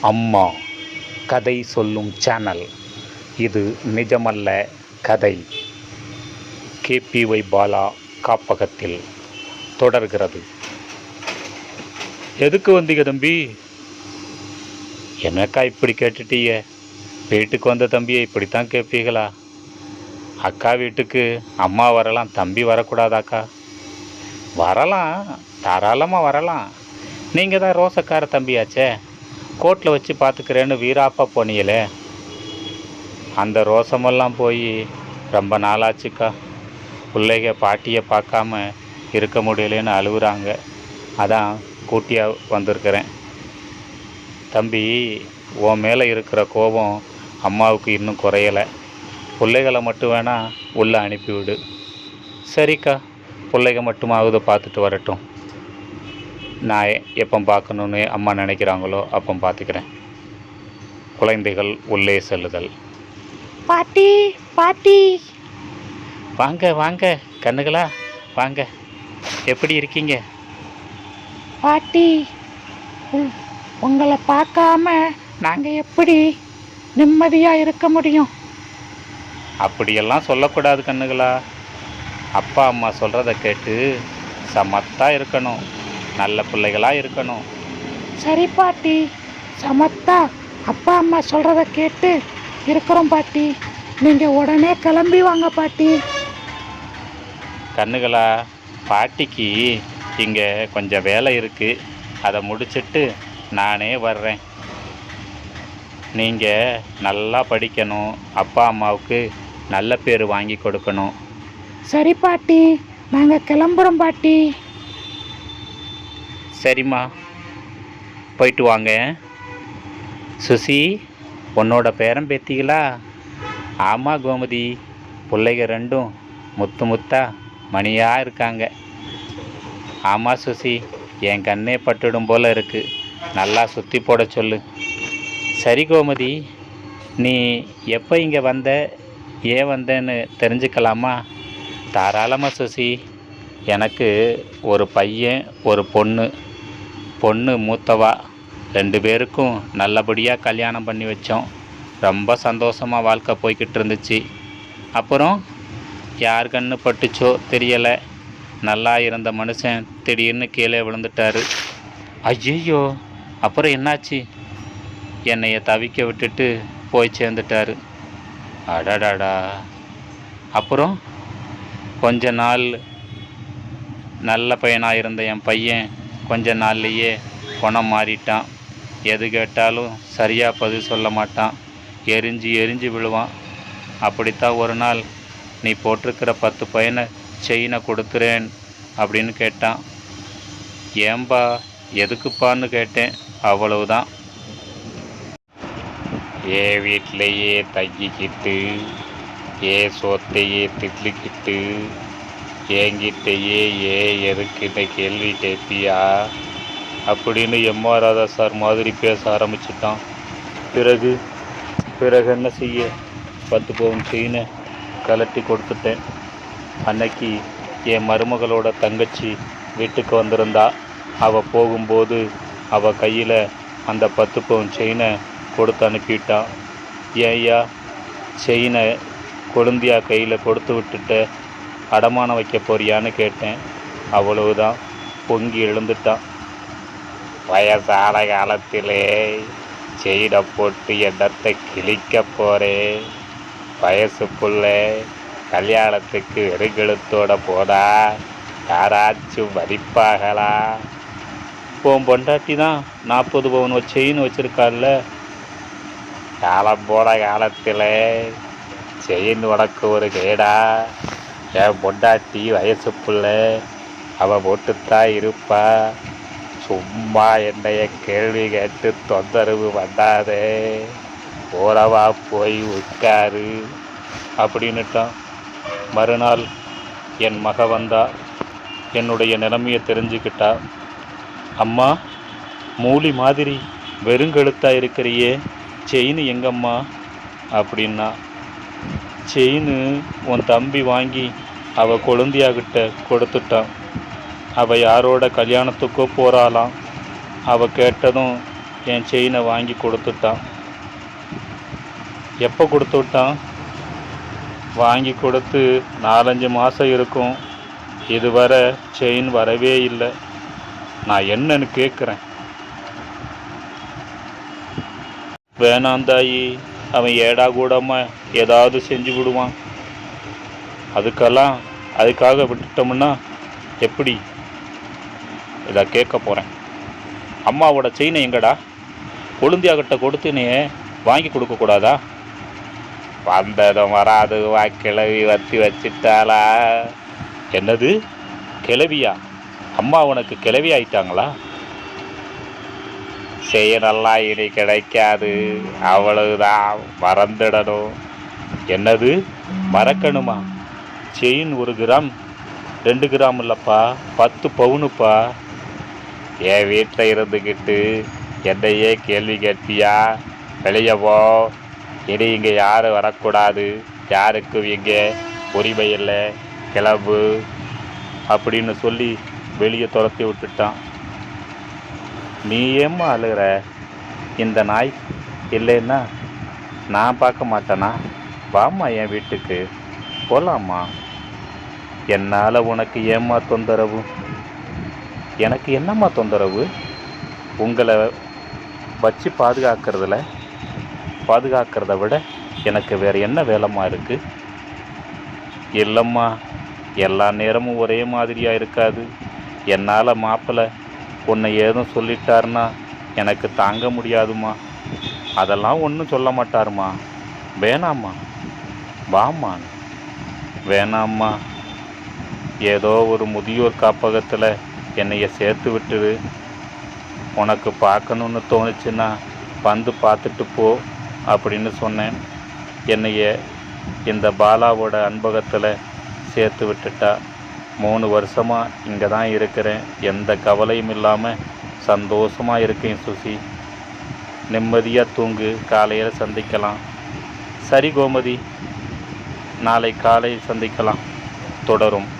அம்மா கதை சொல்லும் சேனல் இது நிஜமல்ல கதை. கேபிஒய் பாலா காப்பகத்தில் தொடர்கிறது. எதுக்கு வந்தீங்க தம்பி? என்னக்கா இப்படி கேட்டுட்டீங்க? வீட்டுக்கு வந்த தம்பியை இப்படித்தான் கேட்பீங்களா? அக்கா வீட்டுக்கு அம்மா வரலாம் தம்பி வரக்கூடாதாக்கா? வரலாம் தாராளமாக வரலாம். நீங்கள் தான் ரோசக்கார தம்பியாச்சே. கோட்டில் வச்சு பார்த்துக்கிறேன்னு வீராப்பா போனீங்களே. அந்த ரோசமெல்லாம் போய் ரொம்ப நாளாச்சுக்கா. பிள்ளைக பாட்டியை பார்க்காம இருக்க முடியலன்னு அழுகுறாங்க அதான் கூட்டியாக வந்திருக்கிறேன். தம்பி உன் மேலே இருக்கிற கோபம் அம்மாவுக்கு இன்னும் குறையலை. பிள்ளைகளை மட்டும் வேணால் உள்ளே அனுப்பிவிடு. சரிக்கா பிள்ளைக மட்டுமாவது பார்த்துட்டு வரட்டும். நான் எப்போ பார்க்கணுன்னு அம்மா நினைக்கிறாங்களோ அப்போ பார்த்துக்கிறேன். குழந்தைகள் உள்ளே செல்லுதல். பாட்டி பாட்டி. வாங்க வாங்க கண்ணுகளா வாங்க. எப்படி இருக்கீங்க? பாட்டி உங்களை பார்க்காம நாங்கள் எப்படி நிம்மதியாக இருக்க முடியும்? அப்படியெல்லாம் சொல்லக்கூடாது கண்ணுகளா. அப்பா அம்மா சொல்கிறத கேட்டு சமத்தா இருக்கணும். நல்ல பிள்ளைகளாக இருக்கணும். சரி பாட்டி. சமத்தா அப்பா அம்மா சொல்கிறத கேட்டு இருக்கிறோம் பாட்டி. நீங்கள் உடனே கிளம்பி வாங்க பாட்டி. கண்ணுகளா பாட்டிக்கு இங்கே கொஞ்சம் வேலை இருக்குது அதை முடிச்சிட்டு நானே வர்றேன். நீங்கள் நல்லா படிக்கணும். அப்பா அம்மாவுக்கு நல்ல பேர் வாங்கி கொடுக்கணும். சரி பாட்டி. நாங்கள் கிளம்புறோம் பாட்டி. சரிம்மா. போயிட்டு வாங்க. சுசி உன்னோட பேரன் பேத்திகளா? ஆமாம் கோமதி. பிள்ளைங்க ரெண்டும் முத்து முத்தா மணியாக இருக்காங்க. ஆமாம் சுசி என் கண்ணே பட்டுடும் போல் இருக்குது நல்லா சுற்றி போட சொல்லு. சரி கோமதி. நீ எப்போ இங்கே வந்த ஏன் வந்தேன்னு தெரிஞ்சுக்கலாமா? தாராளமாக சுசி. எனக்கு ஒரு பையன் ஒரு பொண்ணு. பொண்ணு மூத்தவா? ரெண்டு பேருக்கும் நல்லபடியாக கல்யாணம் பண்ணி வச்சோம். ரொம்ப சந்தோஷமாக வாழ்க்கை போய்கிட்டு இருந்துச்சு. அப்புறம் யார் கண்ணு பட்டுச்சோ தெரியலை. நல்லா இருந்த மனுஷன் திடீர்னு கீழே விழுந்துட்டாரு. ஐயோ அப்புறம் என்னாச்சு? என்னைய தவிக்க விட்டுட்டு போய் சேர்ந்துட்டாரு. அடடாடா. அப்புறம் கொஞ்ச நாள் நல்ல பையனாக இருந்த என் பையன் கொஞ்ச நாள்லையே குணம் மாறிட்டான். எது கேட்டாலும் சரியாக பதில் சொல்ல மாட்டான். எரிஞ்சு எரிஞ்சு விழுவான். அப்படித்தான் ஒரு நாள் நீ போட்டிருக்கிற பத்து பையனை செயினை கொடுத்துறேன் அப்படின்னு கேட்டான். ஏன்பா எதுக்குப்பான்னு கேட்டேன். அவ்வளவுதான். ஏ வீட்டிலையே தங்கிக்கிட்டு ஏ சோத்தையே திட்லிக்கிட்டு என்கிட்டயே ஏ எதுக்கிட்ட கேள்வி கேட்பியா அப்படின்னு எம்ஆர் ராதா சார் மாதிரி பேச ஆரம்பிச்சிட்டான். பிறகு பிறகு என்ன செய்ய? பத்து பவுன் செயினை கலட்டி கொடுத்துட்டேன். அன்னைக்கு என் மருமகளோட தங்கச்சி வீட்டுக்கு வந்திருந்தா. அவள் போகும்போது அவள் கையில் அந்த பத்து பவுன் செயினை கொடுத்து அனுப்பிட்டான் ஏய்யா செயினை கொழுந்தியா கையில் கொடுத்து விட்டுட்ட. அடமானம் வைக்க போறியான்னு கேட்டேன். அவ்வளவுதான். பொங்கி எழுந்துட்டான். வயசான காலத்திலே செயினை போட்டு எண்ணத்தை கிழிக்க போறேன் வயசு புள்ளே கல்யாணத்துக்கு வெறுகெழுத்தோட போனா யாராச்சும் மதிப்பாகலா உன் பொண்டாட்டி தான் நாற்பது பவுன் செயின் வச்சிருக்காள்ல. காலம் போன காலத்தில் செயின் உனக்கு ஒரு கேடா. என் பொண்டாட்டி வயசு பிள்ளை அவள் போட்டுத்தான் இருப்பா. சும்மா என்னைய கேள்வி கேட்டு தொந்தரவு பண்ணாதே. ஓரவா போய் உட்காரு அப்படின்னுட்டான். மறுநாள் என் மக வந்தா என்னுடைய நிலைமையை தெரிஞ்சுக்கிட்டா. அம்மா மூலி மாதிரி வெறுங்கழுத்தா இருக்கிறியே செயின் எங்கம்மா? அப்படின்னா செயின்னு உன் தம்பி வாங்கி அவ கொழுந்தியாகிட்ட கொடுத்துட்டான். அவ யாரோட கல்யாணத்துக்கோ போகிறாளாம் அவ கேட்டதும் என் செயினை வாங்கி கொடுத்துட்டான். எப்போ கொடுத்து விட்டான்? வாங்கி கொடுத்து நாலஞ்சு மாதம் இருக்கும். இதுவரை செயின் வரவே இல்லை. நான் என்னன்னு கேட்குறேன். வேணாந்தாயி. அவன் ஏடா கூடாமல் ஏதாவது செஞ்சு விடுவான். அதுக்கெல்லாம் அதுக்காக விட்டுட்டோம்னா எப்படி? இதை கேட்க போகிறேன் அம்மாவோட செயினை எங்கடா? கொழுந்தியாகிட்ட கொடுத்து நீ வாங்கி கொடுக்கக்கூடாதா வந்ததும் வராது வா கிளவி வத்தி வச்சிட்டாளா? என்னது? கிளவியா? அம்மா உனக்கு கிளவி ஆயிட்டாங்களா? செய்யனெல்லாம் இனி கிடைக்காது. அவ்வளவுதான் மறந்துடணும். என்னது? மறக்கணுமா? செயின் ஒரு கிராம் ரெண்டு கிராம் இல்லைப்பா பத்து பவுனுப்பா. என் வீட்டில் இருந்துக்கிட்டு என்னையே கேள்வி கேட்பியா? வெளியே போ. இனி இங்கே யாரும் வரக்கூடாது? யாருக்கும் இங்கே உரிமை இல்லை. கிளம்பு. அப்படின்னு சொல்லி வெளியே துரத்தி விட்டுட்டான். நீ ஏம்மா அழுகிற? இந்த நாய் இல்லைன்னா நான் பார்க்க மாட்டேனா? வாம்மா என் வீட்டுக்கு. போகலாம்மா என்னால் உனக்கு ஏம்மா தொந்தரவு? எனக்கு என்னம்மா தொந்தரவு? உங்களை வச்சு பாதுகாக்கிறதுல பாதுகாக்கிறத விட எனக்கு வேறு என்ன வேலைம்மா இருக்குது இல்லைம்மா எல்லா நேரமும் ஒரே மாதிரியாக இருக்காது. என்னால் மாப்பிள்ளை உன்னை ஏதும் சொல்லிட்டாருன்னா எனக்கு தாங்க முடியாதும்மா. அதெல்லாம் ஒன்றும் சொல்ல மாட்டாருமா வேணாம்மா. வாம்மா. வேணாம்மா. ஏதோ ஒரு முதியோர் காப்பகத்தில் என்னைய சேர்த்து விட்டுரு. உனக்கு பார்க்கணுன்னு தோணுச்சுன்னா வந்து பார்த்துட்டு போ அப்படின்னு சொன்னேன். என்னைய இந்த பாலாவோட அன்பகத்தில் சேர்த்து விட்டுட்டா. மூணு வருஷமாக இங்கே தான் இருக்கிறேன். எந்த கவலையும் இல்லாமல் சந்தோஷமாக இருக்கேன் சுசி. நிம்மதியாக தூங்கு. காலையில் சந்திக்கலாம். சரி கோமதி நாளை காலை சந்திக்கலாம். தொடரும்.